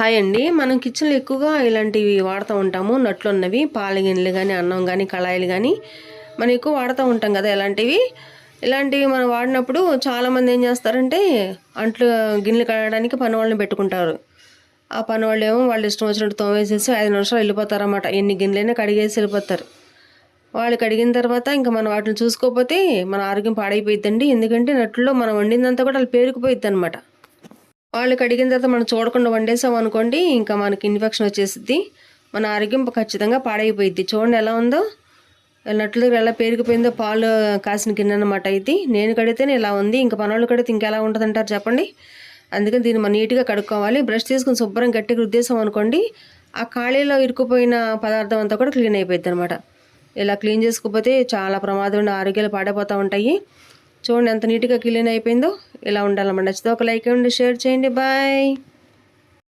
Hi అండి. మనం కిచెన్లో ఎక్కువగా ఇలాంటివి వాడుతూ ఉంటాము. నట్లు ఉన్నవి పాల గిన్నెలు కానీ అన్నం కానీ కళాయిలు కానీ మనం ఎక్కువ వాడుతూ ఉంటాం కదా ఇలాంటివి. ఇలాంటివి మనం వాడినప్పుడు చాలామంది ఏం చేస్తారంటే అంట్లు గిన్నెలు కడగడానికి పని వాళ్ళని పెట్టుకుంటారు. ఆ పని వాళ్ళు ఏమో వాళ్ళు ఇష్టం వచ్చినట్టు తోమేసేసి ఐదు నిమిషాలు వెళ్ళిపోతారన్నమాట. ఎన్ని గిన్నెలైనా కడిగేసి వెళ్ళిపోతారు. వాళ్ళు కడిగిన తర్వాత ఇంకా మనం వాటిని చూసుకోకపోతే మన ఆరోగ్యం పాడైపోయిద్దండి. ఎందుకంటే నట్లో మనం వండిందంతా కూడా వాళ్ళు పేరుకుపోయిద్ది అనమాట వాళ్ళు కడిగిన తర్వాత మనం చూడకుండా వండేసాం అనుకోండి ఇంకా మనకి ఇన్ఫెక్షన్ వచ్చేసిద్ది. మన ఆరోగ్యం ఖచ్చితంగా పాడైపోయిద్ది. చూడండి ఎలా ఉందో. నట్లు ఎలా పేరుకుపోయిందో పాలు కాసిన గిన్నె అనమాట ఇది. నేను కడితేనే ఇలా ఉంది. ఇంకా పనులు కడితే ఇంకెలా ఉంటుంది అంటారు చెప్పండి. అందుకని దీన్ని మనం నీట్గా కడుక్కోవాలి. బ్రష్ తీసుకుని శుభ్రం గట్టిగా రుద్దేసాం అనుకోండి ఆ ఖాళీలో ఇరుక్కుపోయిన పదార్థం అంతా కూడా క్లీన్ అయిపోయింది అనమాట ఇలా క్లీన్ చేసుకోకపోతే చాలా ప్రమాదం ఆరోగ్యాలు పాడైపోతూ ఉంటాయి. చూడండి ఎంత నీట్గా క్లీన్ అయిపోయిందో. ఇలా ఉండాలన్నమాట. నచ్చితే ఒక లైక్ ఇవ్వండి షేర్ చేయండి. బాయ్.